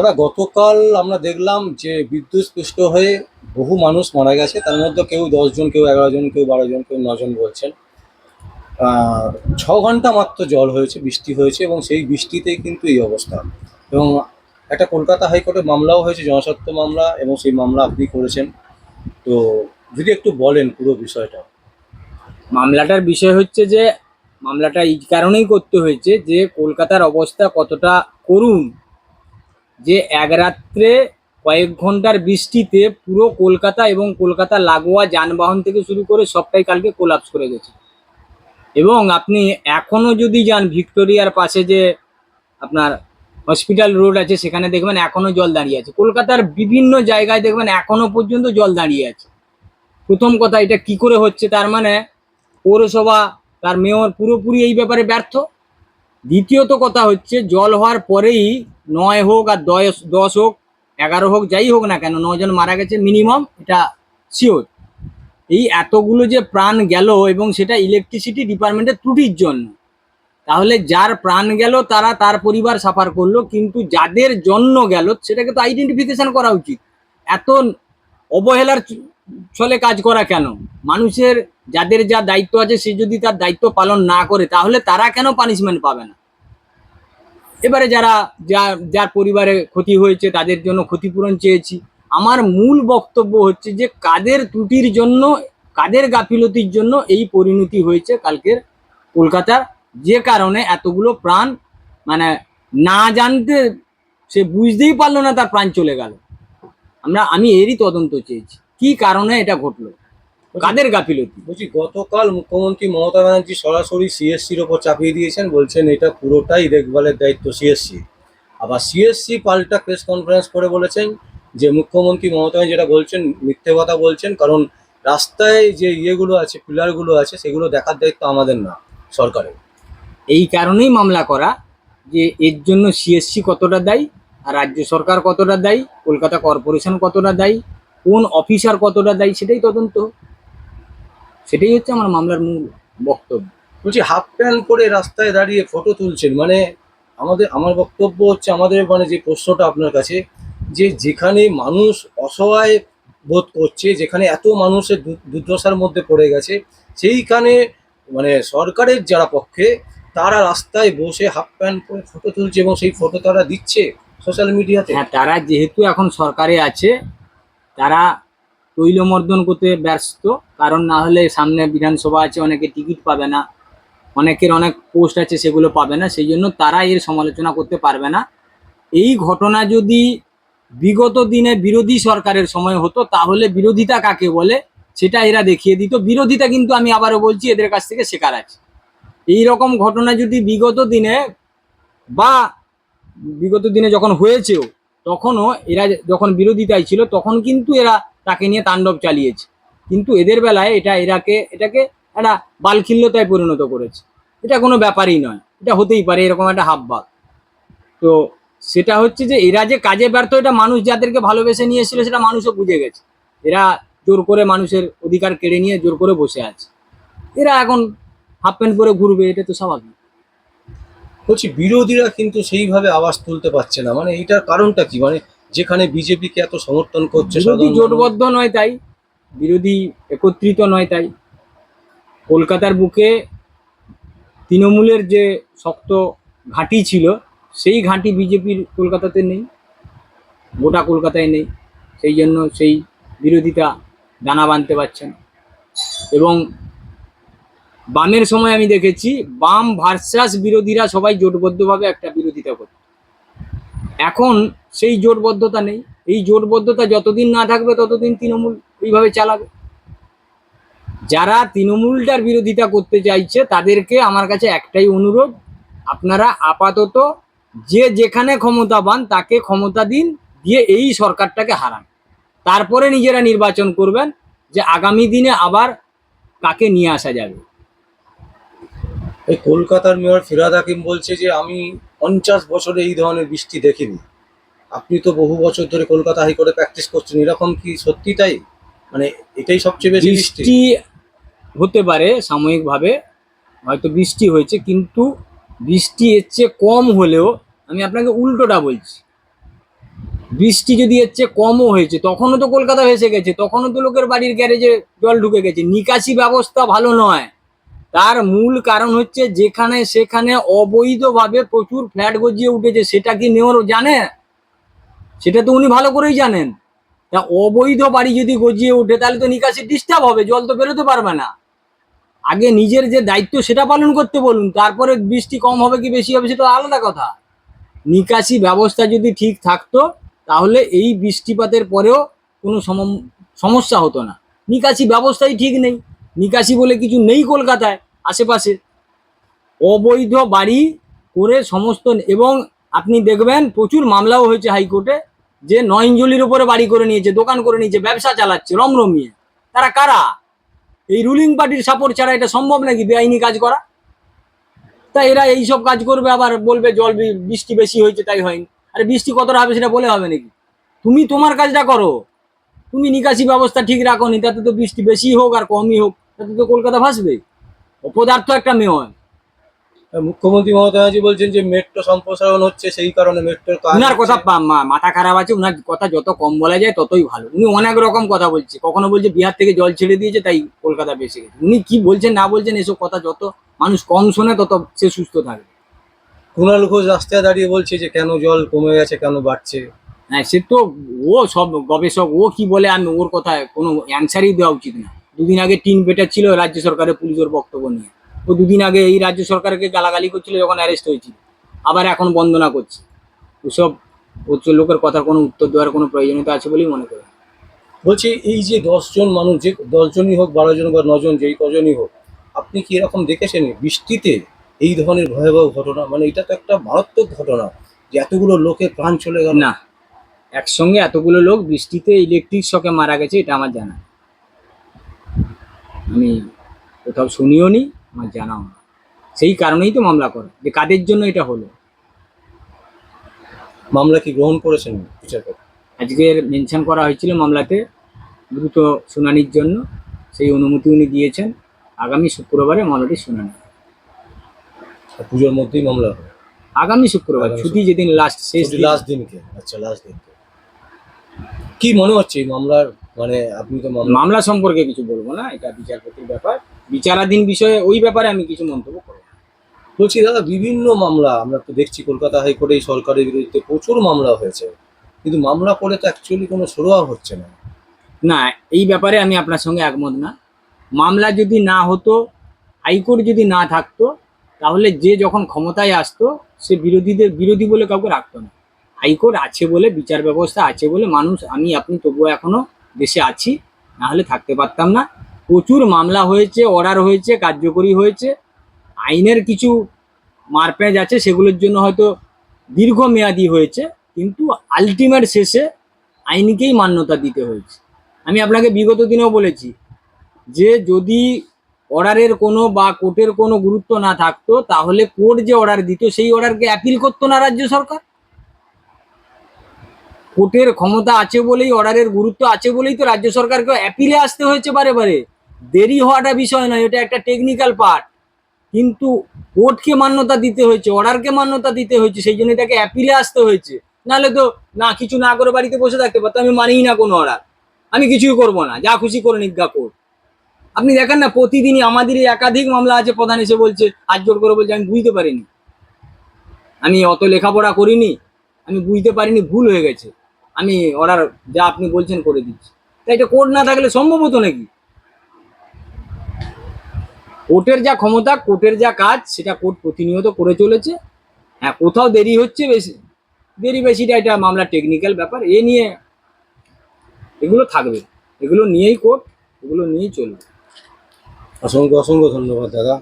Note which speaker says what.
Speaker 1: দাদা, গতকাল আমরা দেখলাম যে বিদ্যুৎস্পৃষ্ট হয়ে বহু মানুষ মারা গেছে। তার মধ্যে কেউ দশজন, কেউ এগারো জন কেউ বারো জন কেউ নজন বলছেন। ছ ঘণ্টা মাত্র জল হয়েছে, বৃষ্টি হয়েছে এবং সেই বৃষ্টিতেই কিন্তু এই অবস্থা। এবং একটা কলকাতা হাইকোর্টে মামলাও হয়েছে, জনস্বার্থ মামলা এবং সেই মামলা আপনি করেছেন। তো যদি একটু বলেন পুরো বিষয়টা।
Speaker 2: মামলাটার বিষয় হচ্ছে যে, মামলাটা এই কারণেই করতে হয়েছে যে, কলকাতার অবস্থা কতটা করুণ যে এক রাত্রে কয়েক ঘণ্টার বৃষ্টিতে পুরো কলকাতা এবং কলকাতা লাগোয়া যানবাহন থেকে শুরু করে সবটাই কালকে কোলাপস করে গেছে। এবং আপনি এখনও যদি যান ভিক্টোরিয়ার পাশে যে আপনার হসপিটাল রোড আছে, সেখানে দেখবেন এখনও জল দাঁড়িয়ে আছে। কলকাতার বিভিন্ন জায়গায় দেখবেন এখনও পর্যন্ত জল দাঁড়িয়ে আছে। প্রথম কথা, এটা কি করে হচ্ছে? তার মানে পৌরসভা, তার মেয়র পুরোপুরি এই ব্যাপারে ব্যর্থ। দ্বিতীয়ত কথা হচ্ছে, জল হওয়ার পরেই নয় হোক আর দশ দশ হোক, এগারো হোক, যাই হোক না কেন নজন মারা গেছে মিনিমাম এটা শিওর এই এতগুলো যে প্রাণ গেল এবং সেটা ইলেকট্রিসিটি ডিপার্টমেন্টের ত্রুটির জন্য। তাহলে যার প্রাণ গেল, তারা তার পরিবার সাফার করল, কিন্তু যাদের জন্য গেল, সেটাকে তো আইডেন্টিফিকেশন করা উচিত। এত অবহেলার চ- ছলে কাজ করা কেন? মানুষের যাদের যা দায়িত্ব আছে, সে যদি তার দায়িত্ব পালন না করে, তাহলে তারা কেন পানিশমেন্ট পাবে না? এবারে যারা, যা, যার পরিবারে ক্ষতি হয়েছে, তাদের জন্য ক্ষতিপূরণ চেয়েছি। আমার মূল বক্তব্য হচ্ছে যে, কাদের ত্রুটির জন্য, কাদের গাফিলতির জন্য এই পরিণতি হয়েছে কালকের কলকাতার? যে কারণে এতগুলো প্রাণ মানে না জানতে সে বুঝতেই পারল না তার প্রাণ চলে গেল। আমরা, আমি এরই তদন্ত চেয়েছি। কি কারণে এটা ঘটলো? কাদের গাফিলতি?
Speaker 1: বলছি গতকাল মুখ্যমন্ত্রী মমতা ব্যানার্জি সরাসরি সিএসসির ওপর চাপিয়ে দিয়েছেন বলছেন এটা পুরোটাই দেখভালের দায়িত্ব সিএসসি আবার সিএসসি পাল্টা প্রেস কনফারেন্স করে বলেছেন যে মুখ্যমন্ত্রী মমতা ব্যানার্জি যেটা বলছেন মিথ্যে কথা বলছেন কারণ রাস্তায় যে ইয়েগুলো আছে পিলারগুলো আছে সেগুলো দেখার দায়িত্ব আমাদের না সরকারের।
Speaker 2: এই কারণেই মামলা করা যে এর জন্য সিএসসি কতটা দায়ী আর রাজ্য সরকার কতটা দায়ী কলকাতা কর্পোরেশন কতটা দায়ী কোন অফিসার কতটা দায়ী সেটাই তদন্ত। সেটাই হচ্ছে আমার মামলার মূল বক্তব্য।
Speaker 1: বলছি হাফ প্যান্ট পরে রাস্তায় দাঁড়িয়ে ফটো তুলছেন মানে আমাদের আমার বক্তব্য হচ্ছে আমাদের মানে যে প্রশ্নটা আপনার কাছে যে যেখানে মানুষ অসহায় বোধ করছে যেখানে এত মানুষের দুর্দশার মধ্যে পড়ে গেছে সেইখানে মানে সরকারের যারা পক্ষে তারা রাস্তায় বসে হাফ প্যান্ট পরে ফটো তুলছে এবং সেই ফটো তারা দিচ্ছে সোশ্যাল মিডিয়াতে
Speaker 2: হ্যাঁ তারা যেহেতু এখন সরকারে আছে তারা তৈলমর্দন করতে ব্যস্ত, কারণ না হলে সামনে বিধানসভা আছে, অনেকে টিকিট পাবে না, অনেকের অনেক পোস্ট আছে সেগুলো পাবে না, সেই জন্য তারা এর সমালোচনা করতে পারবে না। এই ঘটনা যদি বিগত দিনে বিরোধী সরকারের সময় হতো, তাহলে বিরোধিতা কাকে বলে সেটা এরা দেখিয়ে দিত। বিরোধিতা কিন্তু আমি আবারও বলছি, এদের কাছ থেকে শেখার আছে। এই রকম ঘটনা যদি বিগত দিনে বা বিগত দিনে যখন হয়েছেও তখনও এরা যখন বিরোধিতায় ছিল, তখন কিন্তু এরা তাকে নিয়ে তাণ্ডব চালিয়েছে। কিন্তু এদের বেলায় এটা এরাকে, এটাকে একটা বালখিল্যতায় পরিণত করেছে। এটা কোনো ব্যাপারই নয়। এটা হতেই পারে, এরকম একটা হাবভাব। তো সেটা হচ্ছে যে, এরা যে কাজে ব্যর্থ, এটা মানুষ যাদেরকে ভালোবেসে নিয়ে সেটা মানুষও বুঝে গেছে। এরা জোর করে মানুষের অধিকার কেড়ে নিয়ে জোর করে বসে আছে। এরা এখন হাফ প্যান্ট পরে ঘুরবে, এটা তো স্বাভাবিক।
Speaker 1: বলছি বিরোধীরা কিন্তু সেইভাবে আওয়াজ তুলতে পারছে না। মানে এইটার কারণটা কি? মানে যেখানে বিজেপিকে এত সমর্থন করছে
Speaker 2: বিরোধী জোটবদ্ধ নয় তাই বিরোধী একত্রিত নয় তাই। কলকাতার বুকে তৃণমূলের যে শক্ত ঘাঁটি ছিল সেই ঘাঁটি বিজেপির কলকাতাতে নেই গোটা কলকাতায় নেই। সেই জন্য সেই বিরোধিতা দানা বাঁধতে পারছে না। এবং বামের সময় আমি দেখেছি, বাম ভার্সাস বিরোধীরা সবাই জোটবদ্ধভাবে একটা বিরোধিতা করত। এখন সেই জোটবদ্ধতা নেই। এই জোটবদ্ধতা যতদিন না থাকবে, ততদিন তৃণমূল এইভাবে চালাবে। যারা তৃণমূলটার বিরোধিতা করতে চাইছে, তাদেরকে আমার কাছে একটাই অনুরোধ, আপনারা আপাতত যে যেখানে ক্ষমতা পান তাকে ক্ষমতা দিন, দিয়ে এই সরকারটাকে হারান। তারপরে নিজেরা নির্বাচন করবেন যে আগামী দিনে আবার কাকে নিয়ে আসা যাবে।
Speaker 1: এই কলকাতার মেয়র ফিরাদ হাকিম বলছে যে, আমি পঞ্চাশ বছরে এই ধরনের বৃষ্টি দেখিনি। আপনি তো বহু বছর ধরে কলকাতা হাইকোর্টে প্র্যাকটিস করছেন। এরকম কি সত্যি তাই? মানে এটাই সবচেয়ে বেশি বৃষ্টি?
Speaker 2: হতে পারে সাময়িকভাবে, হয়তো বৃষ্টি হয়েছে, কিন্তু বৃষ্টি এর চেয়ে কম হলেও, আমি আপনাকে উল্টোটা বলছি। বৃষ্টি যদি এর চেয়ে কমও হয়েছে, তখনও তো কলকাতা ভেসে গেছে, তখনও তো লোকের বাড়ির গ্যারেজে জল ঢুকে গেছে। নিকাশি ব্যবস্থা ভালো নয়। তার মূল কারণ হচ্ছে যেখানে সেখানে অবৈধভাবে প্রচুর ফ্ল্যাট গজিয়ে উঠেছে, সেটা কি নেওয়ার জানে? সেটা তো উনি ভালো করেই জানেন। তা অবৈধ বাড়ি যদি গজিয়ে ওঠে, তাহলে তো নিকাশি ডিস্টার্ব হবে, জল তো বেরোতে পারবে না। আগে নিজের যে দায়িত্ব, সেটা পালন করতে বলুন, তারপরে বৃষ্টি কম হবে কি বেশি হবে, সেটা আলাদা কথা। নিকাশি ব্যবস্থা যদি ঠিক থাকতো, তাহলে এই বৃষ্টিপাতের পরেও কোনো সম- সমস্যা হতো না। নিকাশি ব্যবস্থাই ঠিক নেই। নিকাশি বলে কিছু নেই কলকাতায় আশেপাশে অবৈধ বাড়ি করে সমস্ত এবং আপনি দেখবেন প্রচুর মামলাও হয়েছে হাইকোর্টে, যে নয়ঞ্জলির উপরে বাড়ি করে নিয়েছে, দোকান করে নিয়েছে, ব্যবসা চালাচ্ছে, রমরমিয়ে। তারা কারা? এই রুলিং পার্টির সাপোর্ট ছাড়া এটা সম্ভব নাকি বেআইনি কাজ করা? তা এরা এই সব কাজ করবে, আবার বলবে জল বৃষ্টি বেশি হয়েছে, তাই হয়নি। আরে বৃষ্টি কতটা হবে সেটা বলে হবে নাকি? তুমি তোমার কাজটা করো। তুমি নিকাশি ব্যবস্থা ঠিক রাখো নি, তাতে তো বৃষ্টি বেশি হোক আর কমই হোক। তাতে তো কলকাতা ভাসবে? অপদার্থ একটা মেয়
Speaker 1: মুখ্যমন্ত্রী মমতা ব্যানার্জি বলছেন যে মেট্রো সম্প্রসারণ হচ্ছে সেই কারণে মেট্রোর কাজ
Speaker 2: উনার কথা মা- মাথা খারাপ আছে উনার কথা যত কম বলা যায় ততই ভালো। উনি অনেক রকম কথা বলছে কখনো বলছে বিহার থেকে জল ছেড়ে দিয়েছে তাই কলকাতা বেঁচে গেছে। উনি কি বলছেন না বলছেন এসব কথা যত মানুষ কম শোনে তত সে সুস্থ থাকে।
Speaker 1: কুণাল ঘোষ রাস্তায় দাঁড়িয়ে বলছে যে কেন জল কমে গেছে কেন বাড়ছে।
Speaker 2: হ্যাঁ সে তো ও সব গবেষক ও কি বলে আমি ওর কথায় কোনো অ্যান্সারই দেওয়া উচিত না। দুদিন আগে টিন বেটার ছিল রাজ্য সরকারের পুলিশের বক্তব্য নিয়ে। ও দুদিন আগে এই রাজ্য সরকারকে গালাগালি করছিল যখন অ্যারেস্ট হয়েছিল। আবার এখন বন্দনা করছে। ওসব হচ্ছে লোকের কথার কোনো উত্তর দেওয়ার কোনো প্রয়োজনীয়তা আছে বলেই মনে করি।
Speaker 1: বলছি এই যে দশজন মানুষ যে দশজনই হোক বারো জন বা নজন যেই কজনই হোক আপনি কি এরকম দেখেছেন? বৃষ্টিতে এই ধরনের ভয়াবহ ঘটনা মানে এটা তো একটা মারাত্মক ঘটনা যে এতগুলো লোকের প্রাণ চলে গেল।
Speaker 2: না একসঙ্গে এতগুলো লোক বৃষ্টিতে ইলেকট্রিক শকে মারা গেছে এটা আমার জানা। আমি কোথাও শুনিও নি আমার জানাও না। সেই কারণেই তো মামলা করে যে কাদের জন্য এটা হলো?
Speaker 1: মামলা কি গ্রহণ করেছেন বিচারপতি?
Speaker 2: আজকের মেনশন করা হয়েছিল মামলাতে দ্রুত শুনানির জন্য সেই অনুমতি উনি দিয়েছেন। আগামী শুক্রবারে মামলাটি শুনানি।
Speaker 1: পুজোর মধ্যেই মামলা হবে?
Speaker 2: আগামী শুক্রবার ছুটি যেদিন লাস্ট শেষ
Speaker 1: লাস্ট দিনকে আচ্ছা লাস্ট দিনকে। কি মনে হচ্ছে এই মামলার মানে আপনি তো মামলা
Speaker 2: সম্পর্কে কিছু বলব না এটা বিচারপতির ব্যাপার। বিচারাধীন বিষয়ে ওই ব্যাপারে আমি কিছু মন্তব্য করব
Speaker 1: বলছি দাদা বিভিন্ন মামলা আমরা তো দেখছি কলকাতা হাইকোর্টে এই সরকারের বিরুদ্ধে প্রচুর মামলা হয়েছে। কিন্তু মামলা করে তো অ্যাকচুয়ালি কোনো সরোয়া হচ্ছে না।
Speaker 2: না এই ব্যাপারে আমি আপনার সঙ্গে একমত না। মামলা যদি না হতো হাইকোর্ট যদি না থাকতো তাহলে যে যখন ক্ষমতায় আসতো সে বিরোধীদের বিরোধী বলে কাউকে রাখতো না। হাইকোর্ট আছে বলে বিচার ব্যবস্থা আছে বলে মানুষ আমি আপনি তবুও এখনও দেশে আছি না হলে থাকতে পারতাম না। প্রচুর মামলা হয়েছে অর্ডার হয়েছে, কার্যকরী হয়েছে। আইনের কিছু মারপ্যাঁচ আছে, সেগুলোর জন্য হয়তো দীর্ঘমেয়াদী হয়েছে, কিন্তু আলটিমেট শেষে আইনকেই মান্যতা দিতে হয়েছে। আমি আপনাকে বিগত দিনেও বলেছি যে যদি অর্ডারের কোনো বা কোর্টের কোনো গুরুত্ব না থাকতো, তাহলে কোর্ট যে অর্ডার দিত, সেই অর্ডারকে অ্যাপিল করতো না রাজ্য সরকার। কোর্টের ক্ষমতা আছে বলেই, অর্ডারের গুরুত্ব আছে বলেই তো রাজ্য সরকারকে অ্যাপিলে আসতে হয়েছে বারে বারে। দেরি হওয়াটা বিষয় নয়, এটা একটা টেকনিক্যাল পার্ট কিন্তু কোর্টকে মান্যতা দিতে হয়েছে, অর্ডারকে মান্যতা দিতে হয়েছে, সেই জন্য তাকে অ্যাপিলে আসতে হয়েছে। নাহলে তো না, কিছু না করে বাড়িতে বসে থাকতে পারতো, আমি মানিই না কোনো অর্ডার। আমি কিছুই করব না, যা খুশি করে নিজ্ঞা কোর্ট। আপনি দেখেন না, প্রতিদিনই আমাদের একাধিক মামলা আছে, প্রধান এসে বলছে, আজ জোর করে বলছে, আমি বুঝতে পারিনি। আমি অত লেখাপড়া করিনি, আমি বুঝতে পারিনি, ভুল হয়ে গেছে। আমি অর্ডার যা আপনি বলছেন করে দিচ্ছি। তাই এটা কোর্ট না থাকলে সম্ভব হতো নাকি? কোর্টের যা ক্ষমতা কোর্টের যা কাজ সেটা কোর্ট প্রতিনিয়ত করে চলেছে। হ্যাঁ কোথাও দেরি হচ্ছে বেশি। দেরি বেশিটা এটা মামলা টেকনিক্যাল ব্যাপার। এ নিয়ে এগুলো থাকবে। এগুলো নিয়েই কোর্ট এগুলো নিয়েই চলবে।
Speaker 1: অসংখ্য অসংখ্য ধন্যবাদ দাদা।